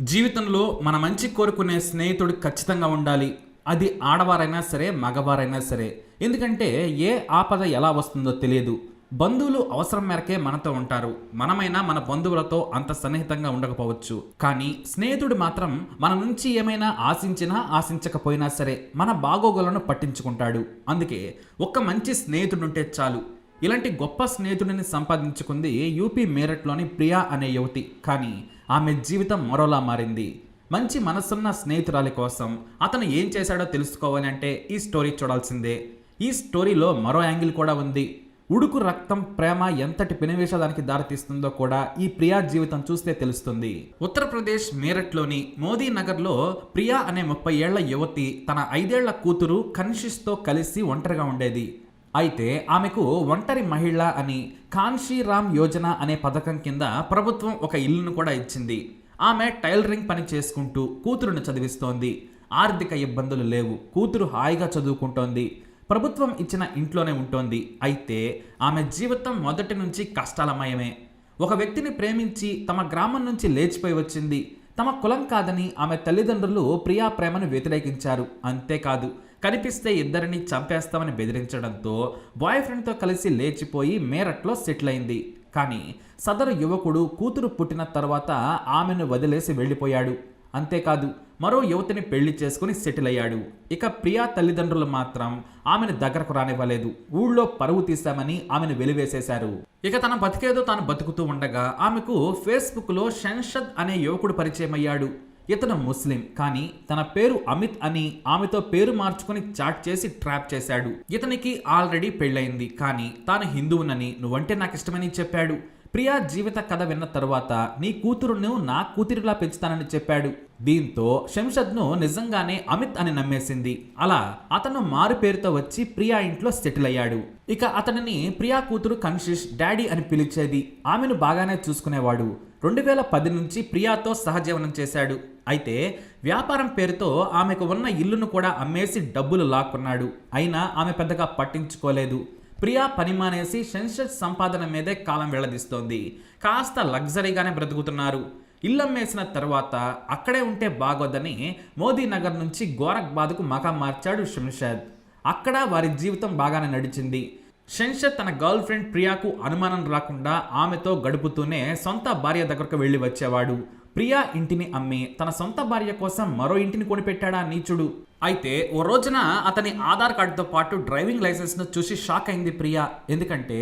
జీవితంలో మన మంచి కోరుకునే స్నేహితుడు ఖచ్చితంగా ఉండాలి. అది ఆడవారైనా సరే మగవారైనా సరే. ఎందుకంటే ఏ ఆపద ఎలా వస్తుందో తెలియదు. బంధువులు అవసరం మేరకే మనతో ఉంటారు. మనమైనా మన బంధువులతో అంత సన్నిహితంగా ఉండకపోవచ్చు. కానీ స్నేహితుడు మాత్రం మన నుంచి ఏమైనా ఆశించినా ఆశించకపోయినా సరే మన బాగోగులను పట్టించుకుంటాడు. అందుకే ఒక్క మంచి స్నేహితుడుంటే చాలు. ఇలాంటి గొప్ప స్నేహితుడిని సంపాదించుకుంది యూపీ మేరట్లోని ప్రియా అనే యువతి. కానీ ఆమె జీవితం మరోలా మారింది. మంచి మనసున్న స్నేహితురాలి కోసం అతను ఏం చేశాడో తెలుసుకోవాలి అంటే ఈ స్టోరీ చూడాల్సిందే. ఈ స్టోరీలో మరో యాంగిల్ కూడా ఉంది. ఉడుకు రక్తం ప్రేమ ఎంతటి పినివేషానికి దారితీస్తుందో కూడా ఈ ప్రియా జీవితం చూస్తే తెలుస్తుంది. ఉత్తరప్రదేశ్ మీరట్లోని మోదీ నగర్లో ప్రియా అనే ముప్పై ఏళ్ళ యువతి తన ఐదేళ్ళ కూతురు కన్షిష్తో కలిసి ఒంటరిగా ఉండేది. అయితే ఆమెకు ఒంటరి మహిళ అని కాన్షీరామ్ యోజన అనే పథకం కింద ప్రభుత్వం ఒక ఇల్లును కూడా ఇచ్చింది. ఆమె టైలరింగ్ పని చేసుకుంటూ కూతురును చదివిస్తోంది. ఆర్థిక ఇబ్బందులు లేవు. కూతురు హాయిగా చదువుకుంటోంది. ప్రభుత్వం ఇచ్చిన ఇంట్లోనే ఉంటోంది. అయితే ఆమె జీవితం మొదటి నుంచి కష్టాలమయమే. ఒక వ్యక్తిని ప్రేమించి తమ గ్రామం నుంచి లేచిపోయి వచ్చింది. తమ కులం కాదని ఆమె తల్లిదండ్రులు ప్రియా ప్రేమను వ్యతిరేకించారు. అంతేకాదు కనిపిస్తే ఇద్దరిని చంపేస్తామని బెదిరించడంతో బాయ్ ఫ్రెండ్తో కలిసి లేచిపోయి మేరట్లో సెటిల్ అయింది. కానీ సదరు యువకుడు కూతురు పుట్టిన తర్వాత ఆమెను వదిలేసి వెళ్ళిపోయాడు. అంతేకాదు మరో యువతిని పెళ్ళి చేసుకుని సెటిల్ అయ్యాడు. ఇక ప్రియా తల్లిదండ్రులు మాత్రం ఆమెను దగ్గరకు రానివ్వలేదు. ఊళ్ళో పరువు తీశామని ఆమెను వెలివేసేశారు. ఇక తన బతికేదో తాను బతుకుతూ ఉండగా ఆమెకు ఫేస్బుక్లో షన్షద్ అనే యువకుడు పరిచయం అయ్యాడు ఇతను ముస్లిం కానీ తన పేరు అమిత్ అని ఆమెతో పేరు మార్చుకుని చాట్ చేసి ట్రాప్ చేశాడు. ఇతనికి ఆల్రెడీ పెళ్ళయింది కానీ తాను హిందువునని నువ్వంటే నాకు ఇష్టమని చెప్పాడు. ప్రియా జీవిత కథ విన్న తరువాత నీ కూతురును నా కూతురిలా పెంచుతానని చెప్పాడు. దీంతో శంషద్ను నిజంగానే అమిత్ అని నమ్మేసింది. అలా అతను మారు పేరుతో వచ్చి ప్రియా ఇంట్లో సెటిల్ అయ్యాడు. ఇక అతనిని ప్రియా కూతురు కన్షిష్ డాడీ అని పిలిచేది. ఆమెను బాగానే చూసుకునేవాడు. రెండు వేల పది నుంచి ప్రియాతో సహజీవనం చేశాడు. అయితే వ్యాపారం పేరుతో ఆమెకు ఉన్న ఇల్లును కూడా అమ్మేసి డబ్బులు లాక్కున్నాడు. అయినా ఆమె పెద్దగా పట్టించుకోలేదు. ప్రియా పని మానేసి సెన్సెస్ సంపాదన మీదే కాలం వెళ్ళదీస్తోంది. కాస్త లగ్జరీగానే బ్రతుకుతున్నారు. ఇల్లు అమ్మేసిన తర్వాత అక్కడే ఉంటే బాగోదని మోదీ నగర్ నుంచి గోరఖ్బాద్కు మకాం మార్చాడు షంషద్ అక్కడ వారి జీవితం బాగానే నడిచింది. షెన్షద్ తన గర్ల్ ఫ్రెండ్ ప్రియాకు అనుమానం రాకుండా ఆమెతో గడుపుతూనే సొంత భార్య దగ్గరకు వెళ్ళి వచ్చేవాడు. ప్రియా ఇంటిని అమ్మి తన సొంత భార్య కోసం మరో ఇంటిని కొనిపెట్టాడా నీచుడు? అయితే ఓ రోజున అతని ఆధార్ కార్డుతో పాటు డ్రైవింగ్ లైసెన్స్ను చూసి షాక్ అయింది ప్రియా. ఎందుకంటే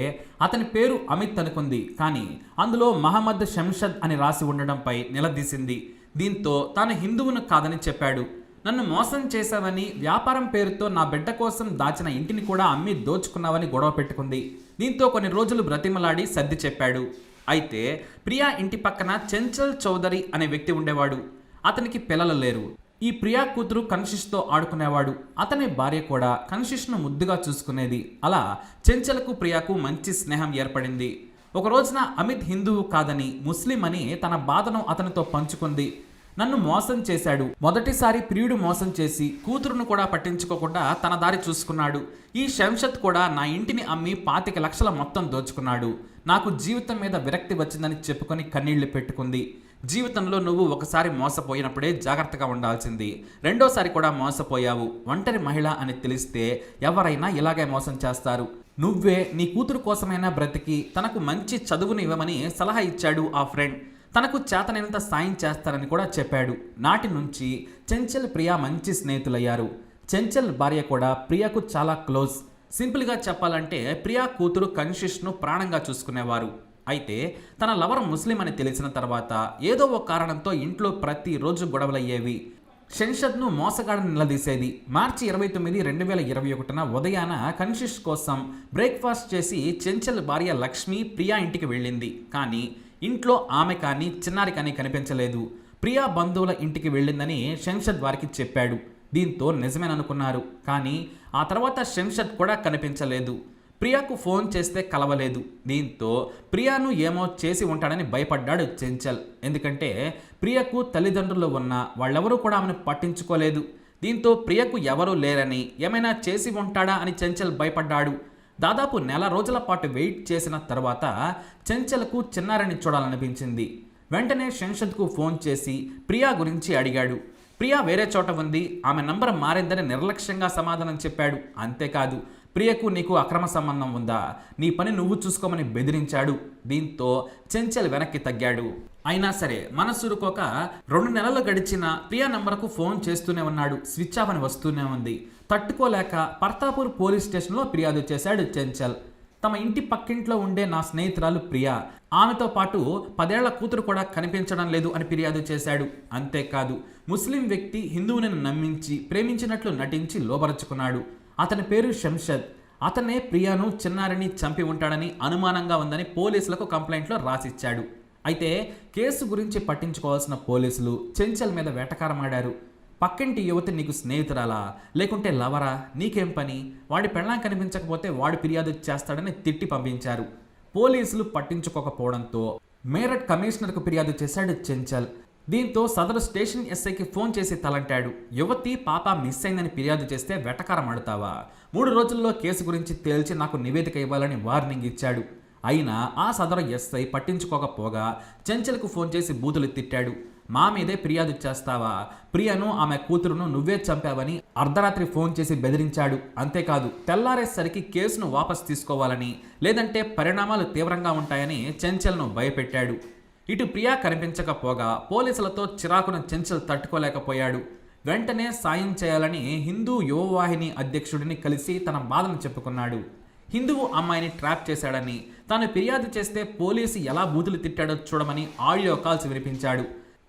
అతని పేరు అమిత్ అనుకుంది కానీ అందులో మహమ్మద్ షంషద్ అని రాసి ఉండడంపై నిలదీసింది. దీంతో తాను హిందువును కాదని చెప్పాడు. నన్ను మోసం చేశావని వ్యాపారం పేరుతో నా బిడ్డ కోసం దాచిన ఇంటిని కూడా అమ్మి దోచుకున్నావని గొడవ పెట్టుకుంది. దీంతో కొన్ని రోజులు బ్రతిమలాడి సర్ది చెప్పాడు. అయితే ప్రియా ఇంటి పక్కన చెంచల్ చౌదరి అనే వ్యక్తి ఉండేవాడు. అతనికి పిల్లలు లేరు. ఈ ప్రియా కూతురు కన్షిష్తో ఆడుకునేవాడు. అతని భార్య కూడా కన్షిష్ను ముద్దుగా చూసుకునేది. అలా చెంచలకు ప్రియాకు మంచి స్నేహం ఏర్పడింది. ఒక రోజున అమిత్ హిందువు కాదని ముస్లిం అని తన బాధను అతనితో పంచుకుంది. నన్ను మోసం చేశాడు. మొదటిసారి ప్రియుడు మోసం చేసి కూతురును కూడా పట్టించుకోకుండా తన దారి చూసుకున్నాడు. ఈ శంషత్ కూడా నా ఇంటిని అమ్మి పాతిక లక్షల మొత్తం దోచుకున్నాడు. నాకు జీవితం మీద విరక్తి వచ్చిందని చెప్పుకొని కన్నీళ్ళు పెట్టుకుంది. జీవితంలో నువ్వు ఒకసారి మోసపోయినప్పుడే జాగ్రత్తగా ఉండాల్సింది. రెండోసారి కూడా మోసపోయావు. ఒంటరి మహిళ అని తెలిస్తే ఎవరైనా ఇలాగే మోసం చేస్తారు. నువ్వే నీ కూతురు కోసమైనా బ్రతికి తనకు మంచి చదువుని ఇవ్వమని సలహా ఇచ్చాడు ఆ ఫ్రెండ్. తనకు చేతనైనంత సాయం చేస్తారని కూడా చెప్పాడు. నాటి నుంచి చెంచల్ ప్రియా మంచి స్నేహితులయ్యారు. చెంచల్ భార్య కూడా ప్రియాకు చాలా క్లోజ్. సింపుల్గా చెప్పాలంటే ప్రియా కూతురు కన్షిష్ను ప్రాణంగా చూసుకునేవారు. అయితే తన లవర్ ముస్లిం అని తెలిసిన తర్వాత ఏదో ఒక కారణంతో ఇంట్లో ప్రతిరోజు గొడవలయ్యేవి. షెన్షద్ను మోసగాడని నిలదీసేది. మార్చి ఇరవై తొమ్మిది రెండు వేల ఇరవై ఒకటిన ఉదయాన కన్షిష్ కోసం బ్రేక్ఫాస్ట్ చేసి చెంచల్ భార్య లక్ష్మి ప్రియా ఇంటికి వెళ్ళింది. కానీ ఇంట్లో ఆమె కానీ చిన్నారి కానీ కనిపించలేదు. ప్రియా బంధువుల ఇంటికి వెళ్ళిందని శంషద్ వారికి చెప్పాడు. దీంతో నిజమేననుకున్నారు. కానీ ఆ తర్వాత శంషద్ కూడా కనిపించలేదు. ప్రియాకు ఫోన్ చేస్తే కలవలేదు. దీంతో ప్రియాను ఏమో చేసి ఉంటాడని భయపడ్డాడు చెంచల్. ఎందుకంటే ప్రియకు తల్లిదండ్రులు ఉన్న వాళ్ళెవరూ కూడా ఆమెను పట్టించుకోలేదు. దీంతో ప్రియకు ఎవరూ లేరని ఏమైనా చేసి ఉంటాడా అని చెంచల్ భయపడ్డాడు. దాదాపు నెల రోజుల పాటు వెయిట్ చేసిన తర్వాత చెంచల్కు చిన్నారిని చూడాలనిపించింది. వెంటనే శంషద్కు ఫోన్ చేసి ప్రియా గురించి అడిగాడు. ప్రియా వేరే చోట ఉంది. ఆమె నంబర్ మారిందని నిర్లక్ష్యంగా సమాధానం చెప్పాడు. అంతేకాదు ప్రియకు నీకు అక్రమ సంబంధం ఉందా? నీ పని నువ్వు చూసుకోమని బెదిరించాడు. దీంతో చెంచల్ వెనక్కి తగ్గాడు. అయినా సరే మనసురుకోక రెండు నెలలు గడిచిన ప్రియా నంబర్కు ఫోన్ చేస్తూనే ఉన్నాడు. స్విచ్ ఆఫ్ అని వస్తూనే ఉంది. తట్టుకోలేక పర్తాపూర్ పోలీస్ స్టేషన్లో ఫిర్యాదు చేశాడు చెంచల్. తమ ఇంటి పక్కింట్లో ఉండే నా స్నేహితురాలు ప్రియా. ఆమెతో పాటు పదేళ్ళ కూతురు కూడా కనిపించడం లేదు అని ఫిర్యాదు చేశాడు. అంతేకాదు ముస్లిం వ్యక్తి హిందువుని నమ్మించి ప్రేమించినట్లు నటించి లోబరుచుకున్నాడు. అతని పేరు శంషద్. అతనే ప్రియాను చిన్నారిని చంపి ఉంటాడని అనుమానంగా ఉందని పోలీసులకు కంప్లైంట్లో రాసిచ్చాడు. అయితే కేసు గురించి పట్టించుకోవాల్సిన పోలీసులు చెంచల్ మీద వేటకారమాడారు. పక్కింటి యువతి నీకు స్నేహితురాలా? లేకుంటే లవరా? నీకేం పని? వాడి పెళ్ళం కనిపించకపోతే వాడు ఫిర్యాదు చేస్తాడని తిట్టి పంపించారు. పోలీసులు పట్టించుకోకపోవడంతో మేరట్ కమిషనర్కు ఫిర్యాదు చేశాడు చెంచల్. దీంతో సదరు స్టేషన్ ఎస్ఐకి ఫోన్ చేసి తలంటాడు. యువతి పాప మిస్ అయిందని ఫిర్యాదు చేస్తే వెటకారం ఆడుతావా మూడు రోజుల్లో కేసు గురించి తేల్చి నాకు నివేదిక ఇవ్వాలని వార్నింగ్ ఇచ్చాడు. అయినా ఆ సదరు ఎస్ఐ పట్టించుకోకపోగా చెంచల్కు ఫోన్ చేసి బూతులు తిట్టాడు. మా మీదే ఫిర్యాదు చేస్తావా? ప్రియను ఆమె కూతురును నువ్వే చంపావని అర్ధరాత్రి ఫోన్ చేసి బెదిరించాడు. అంతేకాదు తెల్లారేసరికి కేసును వాపస్ తీసుకోవాలని లేదంటే పరిణామాలు తీవ్రంగా ఉంటాయని చెంచల్ను భయపెట్టాడు. ఇటు ప్రియా కనిపించకపోగా పోలీసులతో చిరాకును చెంచల్ తట్టుకోలేకపోయాడు. వెంటనే సాయం చేయాలని హిందూ యువవాహిని అధ్యక్షుడిని కలిసి తన బాధను చెప్పుకున్నాడు. హిందువు అమ్మాయిని ట్రాప్ చేశాడని తాను ఫిర్యాదు చేస్తే పోలీసు ఎలా బూతులు తిట్టాడో చూడమని ఆడియో కాల్స్ వినిపించాడు.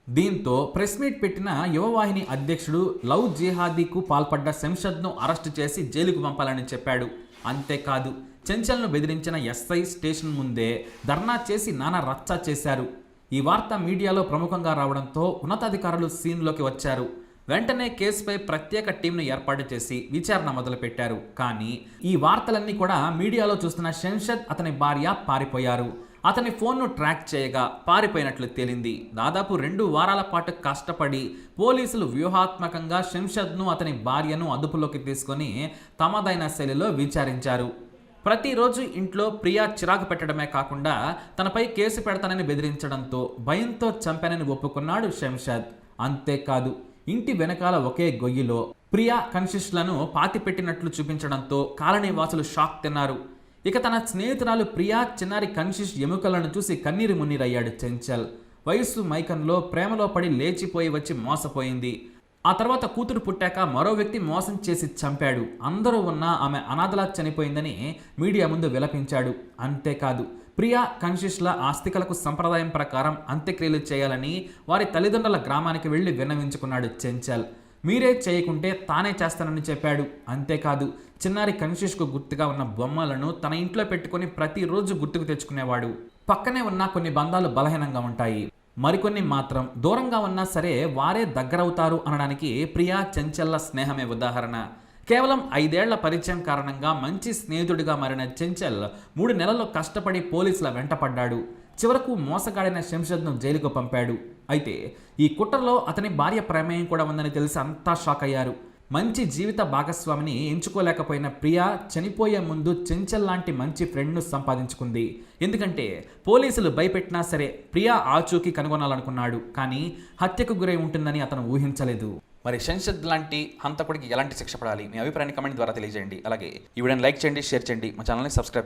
దీంతో ప్రెస్ మీట్ పెట్టిన యువవాహిని అధ్యక్షుడు లవ్ జిహాదీకు పాల్పడ్డ శంషద్ను అరెస్టు చేసి జైలుకు పంపాలని చెప్పాడు. అంతేకాదు చెంచల్ను బెదిరించిన ఎస్ఐ స్టేషన్ ముందే ధర్నా చేసి నానా రచ్చ చేశారు. ఈ వార్త మీడియాలో ప్రముఖంగా రావడంతో ఉన్నతాధికారులు సీన్లోకి వచ్చారు. వెంటనే కేసుపై ప్రత్యేక టీంను ఏర్పాటు చేసి విచారణ మొదలుపెట్టారు. కానీ ఈ వార్తలన్నీ కూడా మీడియాలో చూస్తున్న శంషద్ అతని భార్య పారిపోయారు. అతని ఫోన్ను ట్రాక్ చేయగా పారిపోయినట్లు తేలింది. దాదాపు రెండు వారాల పాటు కష్టపడి పోలీసులు వ్యూహాత్మకంగా శంషద్ను అతని భార్యను అదుపులోకి తీసుకొని తమదైన శైలిలో విచారించారు. ప్రతిరోజు ఇంట్లో ప్రియా చిరాకు పెట్టడమే కాకుండా తనపై కేసు పెడతానని బెదిరించడంతో భయంతో చంపానని ఒప్పుకున్నాడు శంషద్. అంతేకాదు ఇంటి వెనకాల ఒకే గొయ్యిలో ప్రియా కన్షిష్లను పాతిపెట్టినట్లు చూపించడంతో కాలనీ వాసులు షాక్ తిన్నారు. ఇక తన స్నేహితురాలు ప్రియా చిన్నారి కన్షిష్ ఎముకలను చూసి కన్నీరు మున్నీరయ్యాడు చెంచల్. వయస్సు మైకంలో ప్రేమలో పడి లేచిపోయి వచ్చి మోసపోయింది. ఆ తర్వాత కూతురు పుట్టాక మరో వ్యక్తి మోసం చేసి చంపాడు. అందరూ ఉన్న ఆమె అనాథలా చనిపోయిందని మీడియా ముందు విలపించాడు. అంతేకాదు ప్రియా కన్షిష్ల ఆస్తికలకు సంప్రదాయం ప్రకారం అంత్యక్రియలు చేయాలని వారి తల్లిదండ్రుల గ్రామానికి వెళ్ళి విన్నవించుకున్నాడు చెంచల్. మీరే చేయకుంటే తానే చేస్తానని చెప్పాడు. అంతేకాదు చిన్నారి కన్షిష్కు గుర్తుగా ఉన్న బొమ్మలను తన ఇంట్లో పెట్టుకొని ప్రతిరోజు గుర్తుకు తెచ్చుకునేవాడు. పక్కనే ఉన్న కొన్ని బంధాలు బలహీనంగా ఉంటాయి. మరికొన్ని మాత్రం దూరంగా ఉన్నా సరే వారే దగ్గరవుతారు అనడానికి ప్రియా చెంచల్ల స్నేహమే ఉదాహరణ. కేవలం ఐదేళ్ళ పరిచయం కారణంగా మంచి స్నేహితుడిగా మారిన చెంచల్ మూడు నెలల్లో కష్టపడి పోలీసుల వెంటపడ్డాడు. చివరకు మోసగాడైన శంషద్ను జైలుకు పంపాడు. అయితే ఈ కుట్రలో అతని భార్య ప్రమేయం కూడా ఉందని తెలిసి అంతా షాక్ అయ్యారు. మంచి జీవిత భాగస్వామిని ఎంచుకోలేకపోయిన ప్రియా చనిపోయే ముందు చెంచల్ లాంటి మంచి ఫ్రెండ్ను సంపాదించుకుంది. ఎందుకంటే పోలీసులు భయపెట్టినా సరే ప్రియా ఆచూకీ కనుగొనాలనుకున్నాడు. కానీ హత్యకు గురై ఉంటుందని అతను ఊహించలేదు. మరి శంషద్ లాంటి హంతకుడికి ఎలాంటి శిక్ష పడాలి? మీ అభిప్రాయాన్ని కమెంట్ ద్వారా తెలియజేయండి. అలాగే ఈ వీడియోని లైక్ చేయండి షేర్ చేయండి. మా ఛానల్ని సబ్స్క్రైబ్